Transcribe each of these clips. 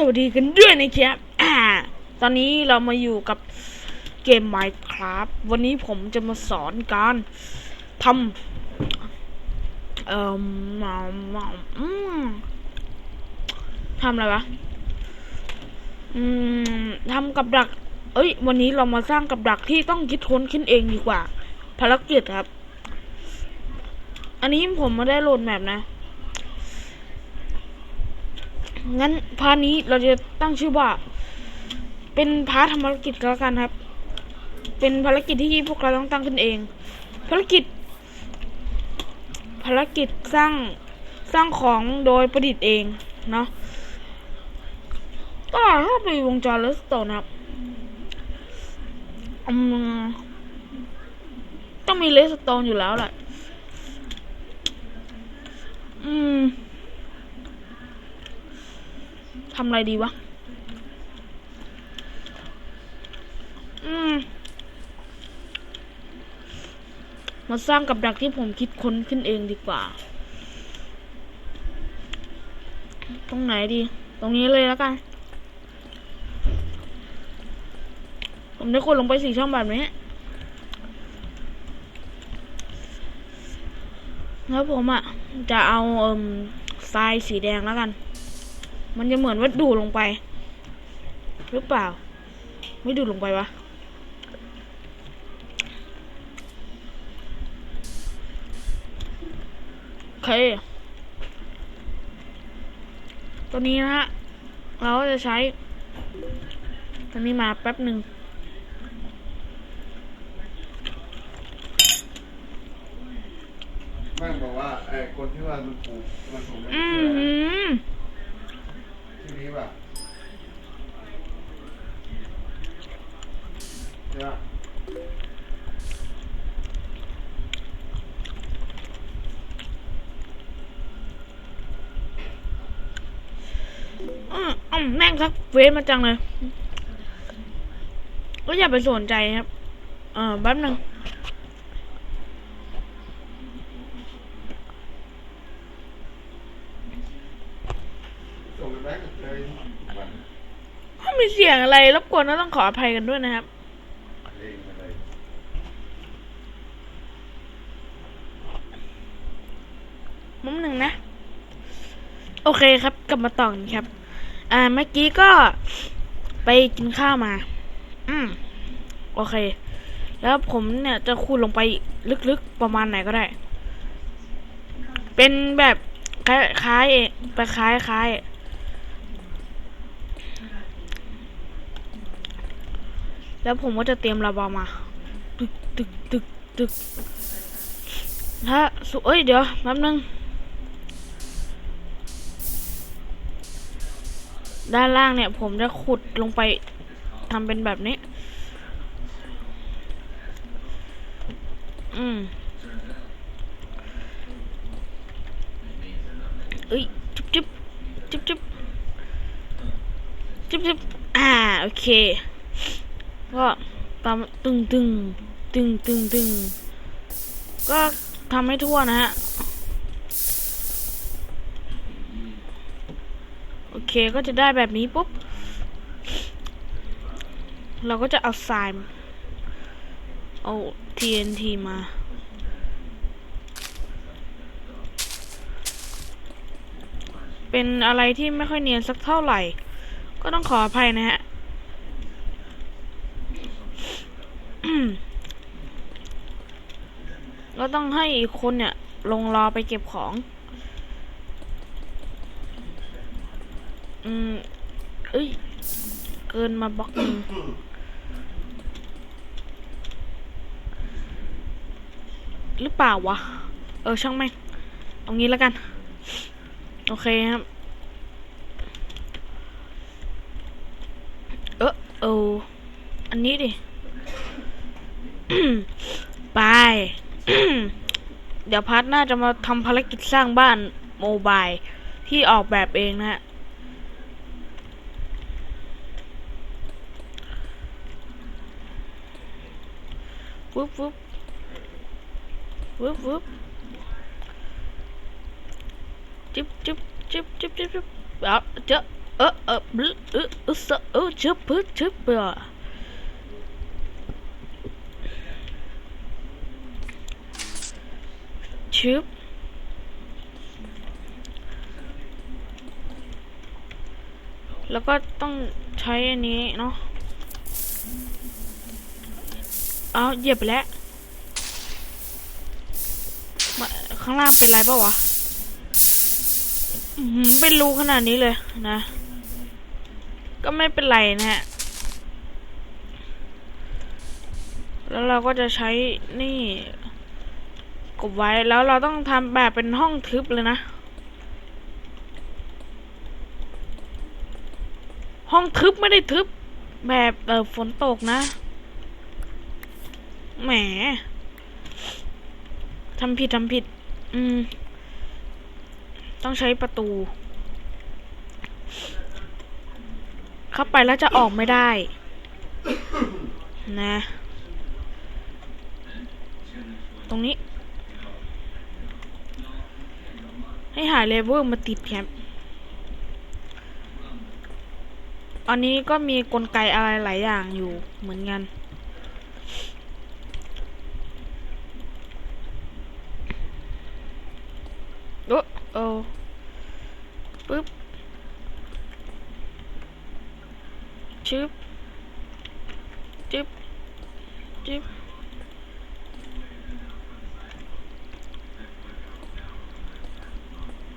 สวัสดีกันด้วยนะครับอ่าตอนนี้เรามาอยู่กับเกม Minecraft วันนี้ผมจะมาสอนการทำเอ่อทำอะไรวะอืมทำกับดัก เอ้ย วันนี้เรามาสร้างกับดักที่ต้องคิดค้นขึ้นเองดีกว่า ภารกิจครับ อันนี้ผมไม่ได้โหลดแมปนะ งั้นพาร์ทนี้เราจะตั้งชื่อว่า เป็นพาร์ททำภารกิจก็แล้วกันครับ เป็นภารกิจที่พวกเราต้องตั้งขึ้นเอง ภารกิจ ภารกิจสร้างสร้างของโดยประดิษฐ์เองเนาะก็ถ้าไปวงจรเลสโตนครับอืมต้องมีเลสโตนอยู่แล้วแหละอืม ทำอะไรดีวะ อืม มาสร้างกับดักที่ผมคิดค้นขึ้นเองดีกว่า ตรงไหนดี ตรงนี้เลยแล้วกัน ผมได้คนลงไปสี่ช่องแบบนี้แล้วผมอะ จะเอาเอ่มทรายสีแดงแล้วกัน มันจะเหมือนว่าดูดลงไป หรือเปล่า ไม่ดูดลงไปวะโอเคตัวนี้นะฮะ เราก็จะใช้ตัวนี้มาแป๊บหนึ่งแม่งบอกว่าไอ้คนที่ว่ามันปลูกมันปลูกไม่อืเชื่อ อ หือ ที่นี้ป่ะใช่ป่ะ อืมอืมแม่งสักเวทมาจังเลย ก็อย่าไปสนใจครับ เออแป๊บหนึ่งส่งไปแบงค์เลยวันถ้ามีเสียงอะไรรบกวนก็ต้องขออภัยกันด้วยนะครับมุมหนึ่งนะ โอเคครับ กลับมาต่อกันครับ อ่าเมื่อกี้ก็ไปกินข้าวมา อืมโอเค แล้วผมเนี่ยจะคูดลงไปลึกๆประมาณไหนก็ได้ เป็นแบบคล้ายๆไปคล้ายคล้ายๆแล้วผมก็จะเตรียมระบามา ตึกตึกตึกตึกถ้าสุเอ้ยเดี๋ยวแป๊บนึง ด้านล่างเนี่ย ผมจะขุดลงไปทำเป็นแบบนี้ อืมเอ้ยจุ๊บจุ๊บจุ๊บจุ๊บจุ๊บจุ๊บอ่า โอเค ก็ตามตึงตึงตึงตึงตึงก็ทำให้ทั่วนะฮะ โอ เคก็จะได้แบบนี้ปุ๊บ เราก็จะเอาทรายเอา TNT มา เป็นอะไรที่ไม่ค่อยเนียนสักเท่าไหร่ ก็ต้องขออภัยนะฮะก็ต้องให้อีกคนเนี่ย ลงรอไปเก็บของ อืมเอ้ย เกินมาบล็อกหนึ่งหรือเปล่าวะ เออ ช่างแม่งเอางี้แล้วกัน โอเคครับ เออเอออันนี้ดิ ไป เดี๋ยวพัทน่าจะมาทำภารกิจสร้างบ้านโมบายที่ออกแบบเองนะฮะ วึบวึบวึบวึบจิ๊บจิ๊บจิ๊บจิ๊บจิ๊บจิ๊บเอาเจอะ เออเออ บลึเออเออสะเออชึบปึ๊ดชึบเบื่อชึบแล้วก็ต้องใช้อันนี้เนาะ เอาเหยียบไปแล้วข้างล่างเป็นไรปล่าวะอื้อหือเป็นรูขนาดนี้เลยนะ ก็ไม่เป็นไรนะฮะ แล้วเราก็จะใช้นี่กบไว้แล้วเราต้องทำแบบเป็นห้องทึบเลยนะ ห้องทึบไม่ได้ทึบแบบเออฝนตกนะ แหมทำผิดทำผิด อืม ต้องใช้ประตู เข้าไปแล้วจะออกไม่ได้ นะ ตรงนี้ ให้หาเลเวลมาติดแคมอันนี้ก็มีกลไกอะไรหลายอย่างอยู่เหมือนกัน โอ้โอ้ปึ๊บชึบจึ๊บจึ๊บ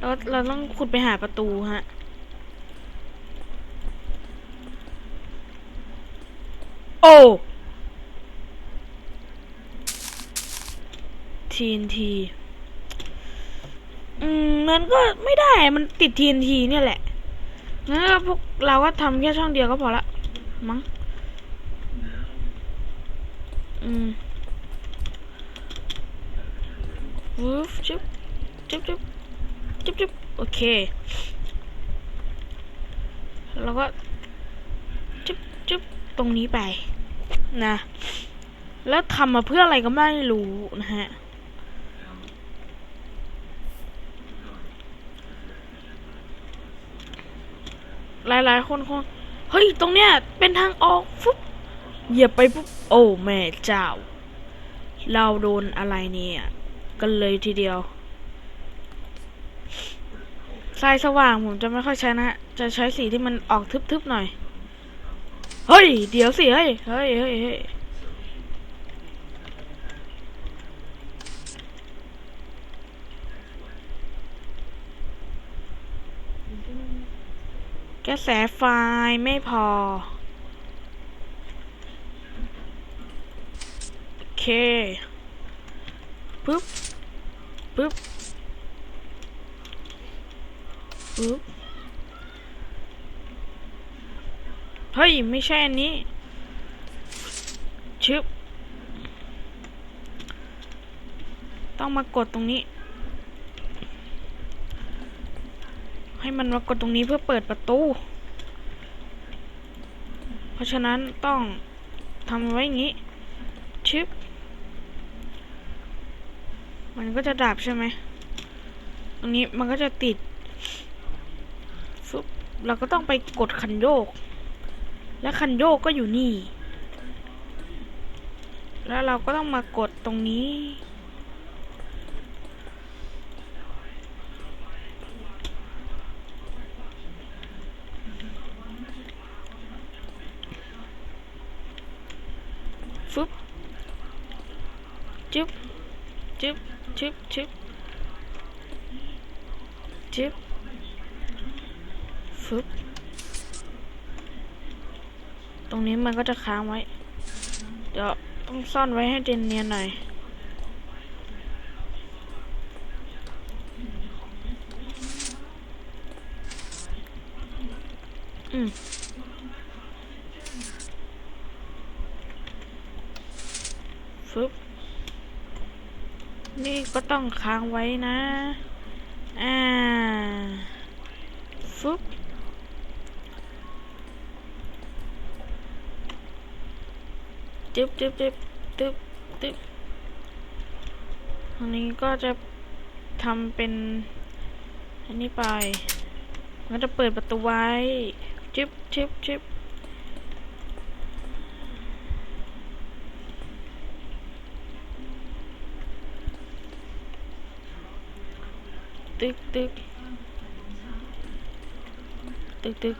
แล้วเราต้องขุดไปหาประตูฮะโอ้ TNT อืมมันก็ไม่ได้มันติด TNT เนี่ยแหละงั้นพวกเราก็ทำแค่ช่องเดียวก็พอละมั้งอืมวูฟจุ๊บจุ๊บจุ๊บจุ๊บจุ๊บโอเค แล้วก็จุ๊บจุ๊บตรงนี้ไป นะ แล้วทำมาเพื่ออะไรก็ไม่รู้นะฮะ หลายๆ คนคนเฮ้ย ตรงเนี้ยเป็นทางออกฟุ๊บเหยียบไปปุ๊บ โอ้แม่เจ้า เราโดนอะไรเนี่ย กันเลยทีเดียวทรายสว่างผมจะไม่ค่อยใช้นะฮะ จะใช้สีที่มันออกทึบๆหน่อย เฮ้ย เดี๋ยวสิ เฮ้ย เฮ้ยเฮ้ย กระแสไฟไม่พอ โอเคปึ๊บปึ๊บปึ๊บเฮ้ย ไม่ใช่อันนี้ ชึบ ต้องมากดตรงนี้ ให้มันมากดตรงนี้เพื่อเปิดประตู เพราะฉะนั้นต้องทำไว้อย่างนี้ชึบมันก็จะดับใช่ไหม ตรงนี้มันก็จะติดฟึบเราก็ต้องไปกดคันโยก และคันโยกก็อยู่นี่ แล้วเราก็ต้องมากดตรงนี้ ฟึบจึ๊บ จึ๊ บจึ๊บจึ๊บจึ๊บฟึบตรงนี้มันก็จะค้างไว้ เดี๋ยวต้องซ่อนไว้ให้เนเนียนหน่อยอืม ฟึบ นี่ก็ต้องค้างไว้นะ อ่าฟึบจึ๊บจึ๊บจึ๊บจึ๊บจึ๊บอันนี้ก็จะทำเป็น อันนี้ไปมันจะเปิดประตูไว้จิบจิบจิบ টিক টিক টিক টিক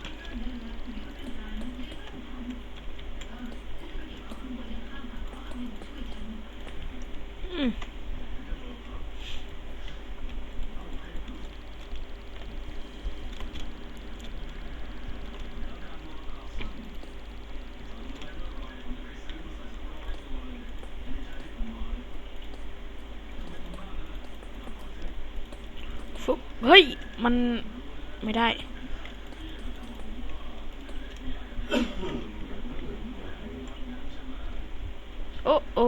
เฮ้ย มันไม่ได้ โอ้โอ้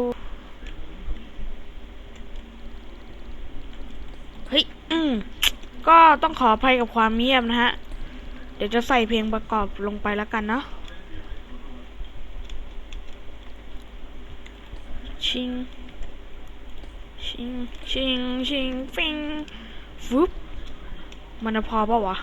เฮ้ย อืม ก็ต้องขออภัยกับความเงียบนะฮะ เดี๋ยวจะใส่เพลงประกอบลงไปแล้วกันเนาะชิงชิงชิงชิงฟิงฟึบ มันจะพอปะวะ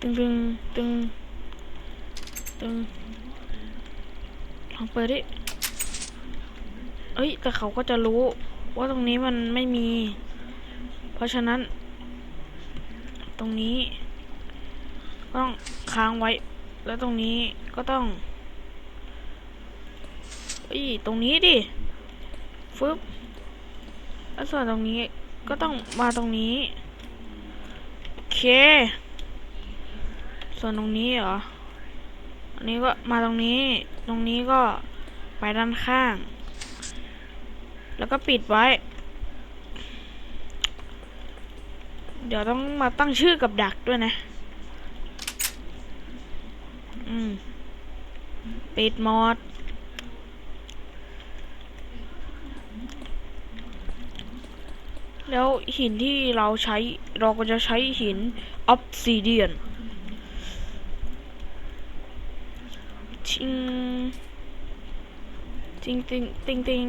ตึงตึงตึงตึงลองเปิดดิ เอ้ย แต่เขาก็จะรู้ว่าตรงนี้มันไม่มี เพราะฉะนั้น ตรงนี้ต้องค้างไว้ แล้วตรงนี้ก็ต้องอ้ยตรงนี้ดิฟึบแล้วส่วนตรงนี้ก็ต้องมาตรงนี้โอเค ส่วนตรงนี้เหรออันนี้ก็มาตรงนี้ ตรงนี้ก็ไปด้านข้าง แล้วก็ปิดไว้ เดี๋ยวต้องมาตั้งชื่อกับดักด้วยนะ อืม ปิดหมดแล้วหินที่เราใช้เราก็จะใช้หินออฟซิเดียนชิงติงติงติงติง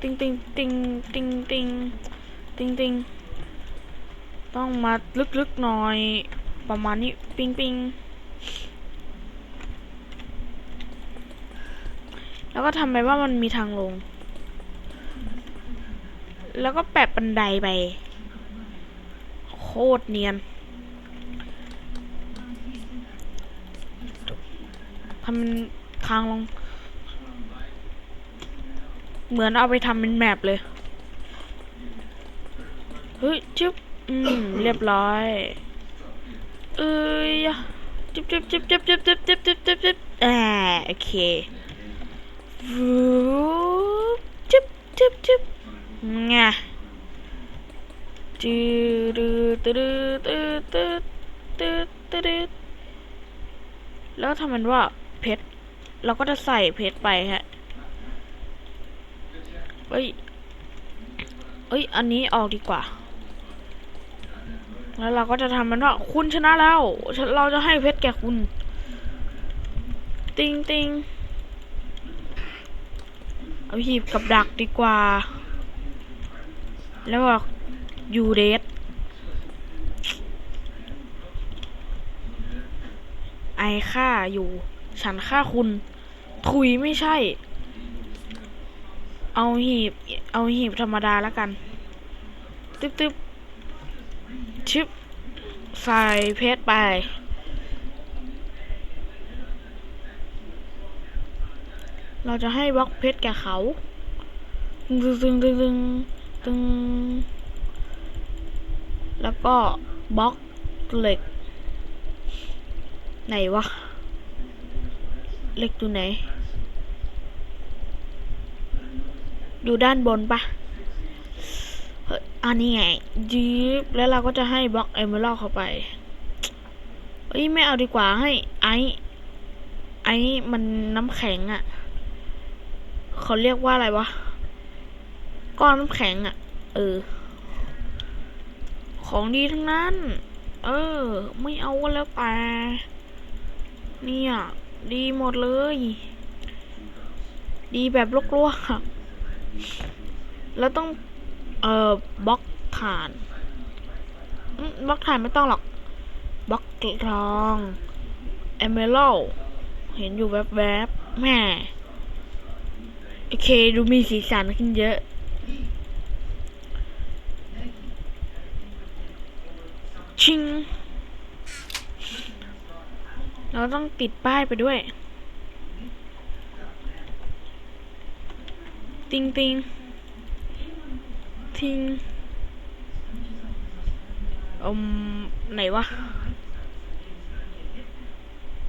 ติงติงติงติงติงติงติงต้องมาลึกๆหน่อยประมาณนี้ปิงปิง แล้วก็ทำไปว่ามันมีทางลง แล้วก็แปะบันไดไป โคตรเนียนทำเป็นทางลง เหมือนเอาไปทำเป็นแมปเลย เฮ้ยจุ๊บอืม เรียบร้อย เอ้ยจุ๊บจุ๊บจุ๊บจุ๊บจุ๊บจุ๊บจุ๊บจุ๊บจุ๊บจุ๊บอ่าโอเควูบ จุ๊บจุ๊บจุ๊บงะจืดตืดตืดตืดตืดตืดตืดแล้วทำมันว่าเพชรเราก็จะใส่เพชรไปฮะเอ้ยเอ้ย อันนี้ออกดีกว่า แล้วเราก็จะทำมันว่าคุณชนะแล้ว เราจะให้เพชรแก่คุณ ติงติง เอาหีบกับดักดีกว่า แล้วบอยูเดสไอฆ่าอยู่ ฉันฆ่าคุณถุยไม่ใช่ เอาหีบ เอาหีบธรรมดาแล้วกัน ตึ๊บตึ๊บชึบใส่เพชรไป เราจะให้บล็อกเพชรแก่เขาตึงตึงตึงตึงตึงแล้วก็บล็อกเหล็ก ไหนวะเหล็กอยู่ไหน อยู่ด้านบนปะอันนี้ไงจีบแล้วเราก็จะให้บล็อกเอเมอรัลเข้าไปเอ้ยไม่เอาดีกว่าให้ไอไอมันน้ำแข็งอะ่ะ เขาเรียกว่าอะไรวะ ก้อนน้ำแข็งอะ่ะ เออ ของดีทั้งนั้น เออ ไม่เอาก็แล้วแต่เนี่ย ดีหมดเลย ดีแบบลวกๆอะแล้วต้อง เอ่อบล็อกฐานบล็อกฐานไม่ต้องหรอกบล็อกทองเอเมอรัลเห็นอยู่แวบๆแม่ เคดูมีสีสันขึ้นเยอะ ชิง เราต้องติดป้ายไปด้วย ติงติงทิงอมไหนวะ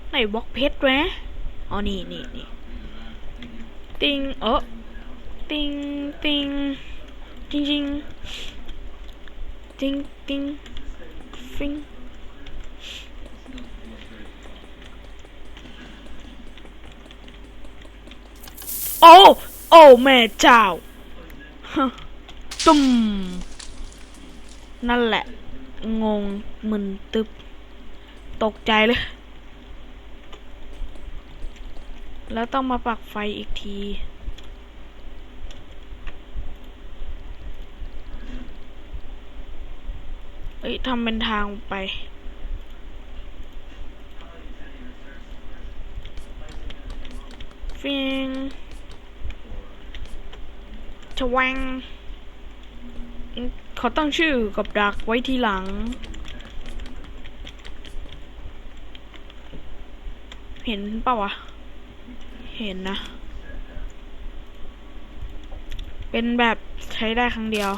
ไหนบล็อกเพชรแวะอ๋อ นี่นี่นี่ ติงเออติงติงจริงจริงติงติงฟิงโอ้โอ้ แล้วต้องมาปักไฟอีกที เอ้ยทำเป็นทางไป ฟิงชวังเขาตั้งชื่อกับดักไว้ทีหลัง เห็นเปล่าวะ เห็นนะ เป็นแบบใช้ได้ครั้งเดียว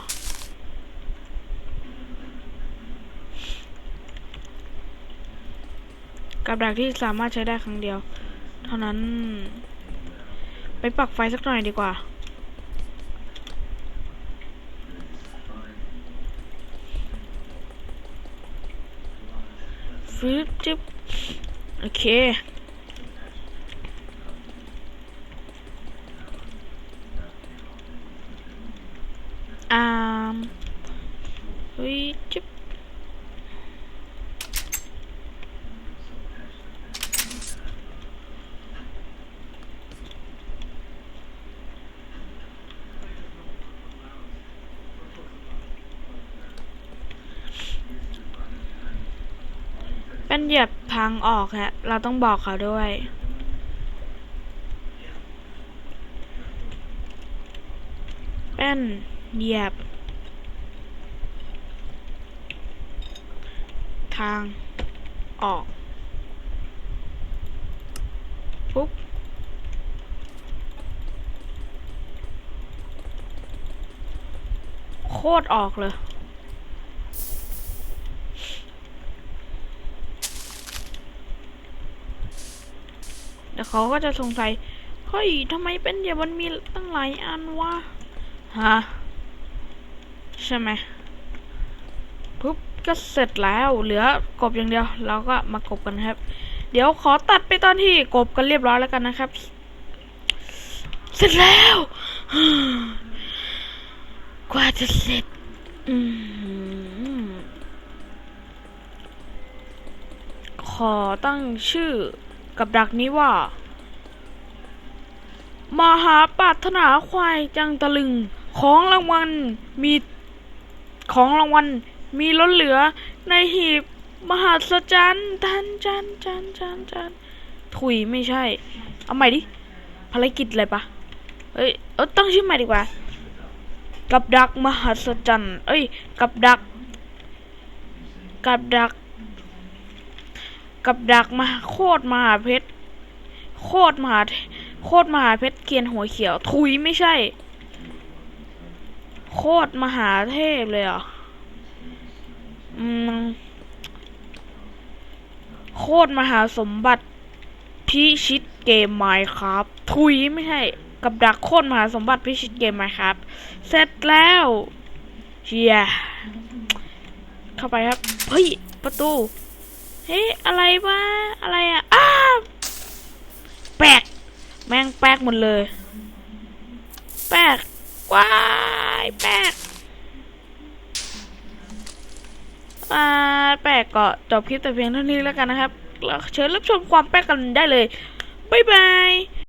กับดักที่สามารถใช้ได้ครั้งเดียว เท่านั้น ไปปักไฟสักหน่อยดีกว่าฟืบจิบโอเค อ่ามเฮ้ยจิบเป็นเหยียบทางออกฮะ เราต้องบอกเขาด้วยเป็นเหยียบ ทาง ออก ปุ๊บ โคตรออกเลยเดี๋ยวเขาก็จะสงสัย เฮ้ยทำไมเป็นเดี๋ยวมันมีตั้งหลายอันวะ ฮะ ใช่ไหม ก็เสร็จแล้วเหลือกบอย่างเดียว เราก็มากบกันครับ เดี๋ยวขอตัดไปตอนที่กบกันเรียบร้อยแล้วกันนะครับ เสร็จแล้ว กว่าจะเสร็จอขอตั้งชื่อกับดักนี้ว่ามหาปรารถนาควายจังตะลึง ของรางวัลมีของรางวัล มีล้นเหลือในหีบมหัศจรรย์จันจันจันจันจันถุยไม่ใช่ เอาใหม่ดิ ภารกิจอะไรปะเอ้ยเออตั้งชื่อใหม่ดีกว่า กับดักมหัศจรรย์เอ้ย กับดัก กับดัก กับดักมาโคตรมหาเพชร โคตรมหาโคตรมหาเพชรเกียนหัวเขียว ถุยไม่ใช่ โคตรมหาเทพเลยเหรอะ โคตรมหาสมบัติพิชิตเกมไมค์ครับถุยไม่ใช่ กับดักโคตรมหาสมบัติพิชิตเกมไมค์ครับ เสร็จแล้วเชียเข้าไปครับ เฮ้ย ประตู เฮ้ย อะไรวะ อะไรอะ อ้าแปลกแม่งแปลกหมดเลย แปลกว้ายแปลก มาแปลกก็จบคลิปแต่เพียงเท่านี้แล้วกันนะครับเชิญรับชมความแปลกกันได้เลย บ๊ายบาย